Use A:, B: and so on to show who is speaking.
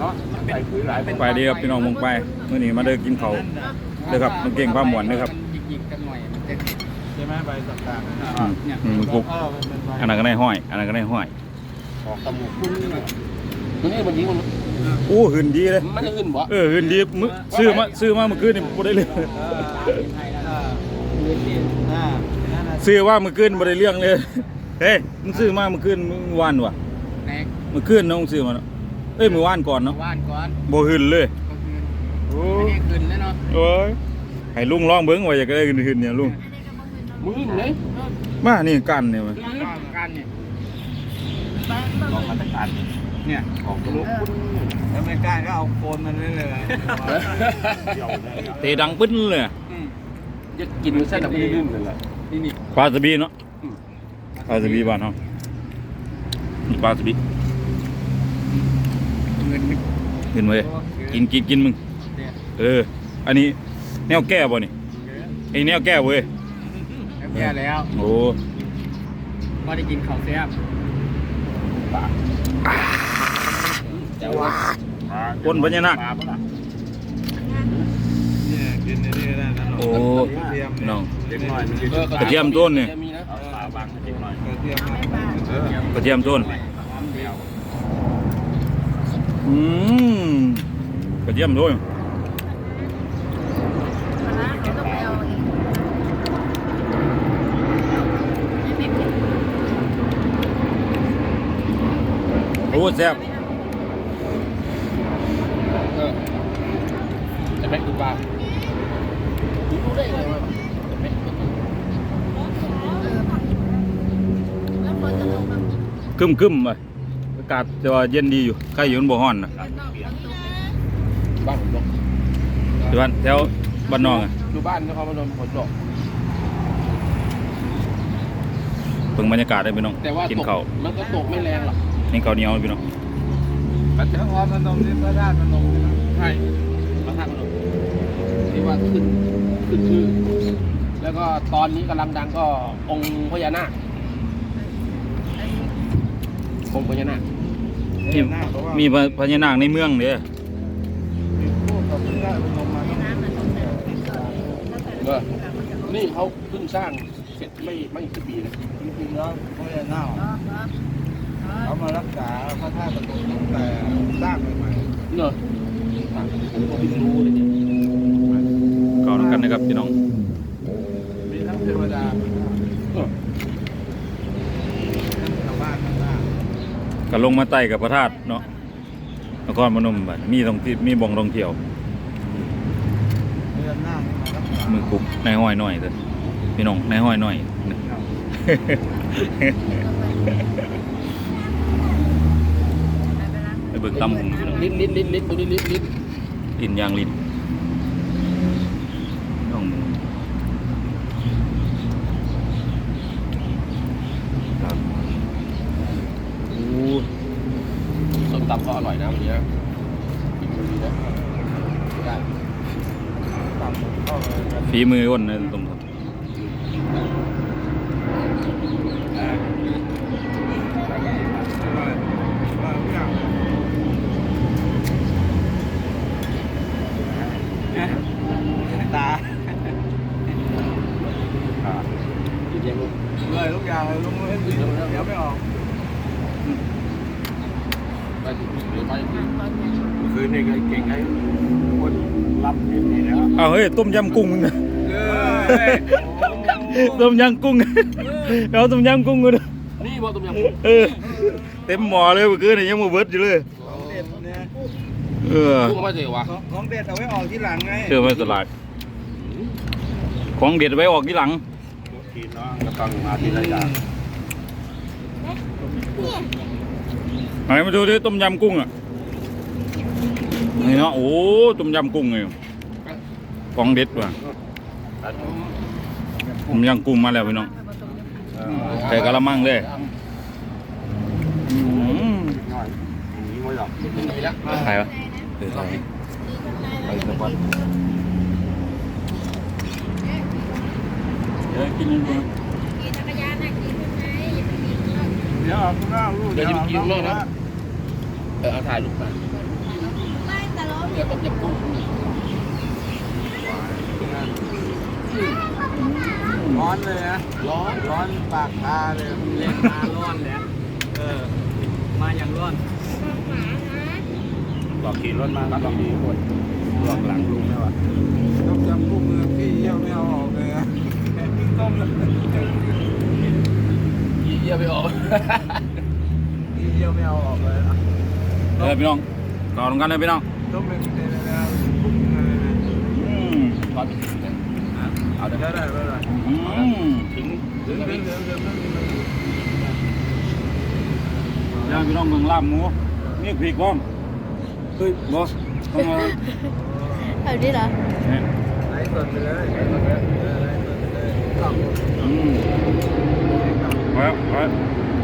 A: เนาะใส่ปุ๋ยหลาย
B: ไปดีครับพี่น้องมงไปมื้อนี้มาเด้อกินข้าวเด้อครับมันเก่งความหวานเด้อครับ
C: หยิกๆกันหน่อยมันจะ
A: ใช่ไหมใบต่างๆนะ
B: อืมอืมกุ๊ก
A: เออมันเป็นใบ
B: อันนั้นก็ได้ห้อย อันนั้นก็ได้ห้อย
A: ออกตะมูกคุณ
C: ตัวนี้มันยิงมัน
B: อู้หืนดีเลย
C: มันจะขึ้นบ่
B: เออหืนดีมื้อซื้อมาซื้อมาเมื่อคืนนี่บ่ได้เรื่อง
A: เออเอออ่านั่นน่ะ
B: ซื้อว่าเมื่อคืนบ่ได้เรื่องเลย เฮ้ยมึงซื้อมาเมื่อคืนมื้อวานวะ
C: แนก
B: เมื่อคืนน้องซื้อมาเนาะ เอ้ยมื้อวานก่อนเนาะ
C: ว่านก่อน
B: บ่หืนเลย
C: ก็คือ
B: โอ้
C: อันนี้ขึ้นแล้วเนาะ
B: โอ้ยให้ลุงลองเบิ่งว่าอยากได้หืนๆเนี่ยลุง
C: มือเลย
B: มานี่กันเนี่ยมัน
C: กันเนี่ย
A: ออกมาตะการเนี่ยออกทะลุคุณแล้วไม่กล้าก็เอาโคนมันเลยเลยเดี่ยวเลยอะ
B: เตะดังปึ้นเลย
C: จะกินมันเส้นแบบนี้ลื่นเลยแหละนี่นี่
B: ปลาสบีเนาะปลาสบีบ้านเฮานี่ปลาสบี
C: เงิน
B: ขึ้นเว้ยกินกินกินมึงเออ อันนี้แนวแก้บ่นี่ไอ้แนวแก้เว้ย
C: แย่แล้ว
B: โอ้
C: พอได้กินข้าวแซ่บแต่ว่า
B: คนพญานาค
A: ปลาปะล่ะเนี่ยกินนี่ได้นะ
B: โอ้
A: กระเทียม
B: น้อง
A: เล็กน้อยมันกิน
B: กระเทียมต้นนี่
C: มีนะ
A: เอาปลาบางกระเทียมหน่อยกระเทียมเออก
B: ระเทียมต้น อืมกระเทียมต้นโอ้แซ่บ
C: เออจะไม่กูปลารู้ได้ไงว่าจะไม่
B: กึมกึมไปอากาศจะว่าเย็นดีอยู่ใครอยู่มันบ่ฮ้อนนะ
C: บ้านผมลง
B: ที่บ้านแถวบ้านนอกอะ
C: อยู่บ้านนครพนมฝนตก
B: เบิ่งบรรยากาศได้พี่น้อง
C: แต่ว่า
B: กิน
C: ตก
B: ข้าว
C: มันก็ตกไม่แรงหรอก
B: กินข้าวเหนียวพี่น้อง
A: กระเทียมอ่อนมันนมนี่พระธาตุมันนมใช่ไหม
C: ใช่พระธาตุพนมที่ว่าขึ้นขึ้นชื่อแล้วก็ตอนนี้กำลังดังก็องค์พญานาคองค์พญานาค
B: มีมีพพญานาคในเมืองเด้อ
A: มีพวกกับพระธาตุมันนมมาต้อง
C: เออนี่เขาเพิ่งสร้างเสร็จไม่ไม่กี่ปีนะ
A: จริงๆแล้วพระเจ้าเขามารักษาพระธาตุพนมตั้งแต่สร้างใหม่
C: เนอะผมก็เพิ่งรู้เลยเนี่ย
B: เข้านํกันนะครับพี่น้อง
A: ๆมีทั้งเทวดา
C: เออ
A: ทั้งชาวบ้านทั้งล่าง
B: ก็ลงมาใต้กับพระธาตุเนาะนครพนมบัดมีท่องที่มีบ่องท่องเที่ยว
A: เรือนหน้านี่มารักษา
B: มือกุ๊กในห้อยหน่อยเด้อพี่น้องในห้อยหน่อยไปเบิ่งตำหุงพี่น้อง
C: ลิ้นลิ้นลิ้นลิ้นตัวนี้ลิ้นลิ้น
B: ลิ้นยางลิ้นน้องหมูครับโอ้
C: ส้มตำ ก็อร่อยนะวันนี้นะกินดูดีนะได้
A: ต่ำเข้าเลยกัน
B: ฝีมืออ้นนะตรงครับ
A: ว่าทุกอย่างตา
C: กินยังลูก
A: เลยทุกอย่างเลยลุงเล่นดีเดี๋ยวไม่ออก
C: ไปถึงเดี๋ยวไปถึง
A: คืนนี้ก็เก่งให้คนรับเห็นนี่แล้ว
B: อ้าเฮ้ยต้มยำกุ้งมึงนะต้มยำกุ้งเอาต้มยำกุ้งกูดู
C: นี่บ่ต้มยำ
B: เออเต็มหม้อเลยเมื่อคืนนี่ยังมาเบิดอยู่เลย
A: ของเด็ดเอ
B: อ
C: กุ้งมาเจอวะ
A: ของเด็ดเอาไว้ออกที่หลังไง
B: เชื่อไหมสลาดของเด็ดไว้ออกที่หลัง
A: ทีน้องก็ต้องมาทีละอย่าง
B: ไหนมาดูดิต้มยำกุ้งอะนี่เนาะโอ้ต้มยำกุ้งไงของเด็ดว่ะต้มยำกุ้งมาแล้วพี่น้องใส่กะละมังเลยใครวะเออใครไปสักวันเดี๋ยวกินนี่ดู
A: เดี๋ยวเอาข้างหน้าลูก
C: เดี๋ยวจะไปกินข้างนอกนะ เออเอาถ่ายรูปมาต้มยำกุ้ง
A: ร้อนเลยนะ
C: ร้อน
A: ร้อนปากตาเลย
D: เล่นมาร้อนแล้วเออมาอย่างร้อน
A: บอกขี่รถมาก็ต้องมีคนบอกหลังลุงนะวะต้องจำพวกมือพี่เยี่ยวไม่เอาออกเลยนะต้มเลย
C: ยี่เยี่ยไม่ออก
A: พี่เยี่ยวไม่เอาออกเลยนะ
B: เออพี่น้องต่อตรงกันเลยพี่น้อง
A: ต้มเป็นเนี่ยนะพุ่งเลยนะ
B: อืม
C: ร้อนไปถึงเลย
A: เอาได้ได้ได้ได้
B: อืม
C: ถึง
A: เดี๋
C: ถึ
A: ยว
C: ง
A: เดี๋
C: แล้
A: ยวว
C: พี่
A: เดี๋ยวเดี๋ยวเดี๋ยว
B: ย่างพี่น้องเมืองลาบหมูมีพริกบ้อมเฮ้ยบอสต้องเอา
E: แบบนี้เหรอ
B: เนี่ย
A: ไล่สดไปเลยไล่สดไปเลยไล่สดไปเลยกลับ
B: อืม ไว้ไว้
A: เ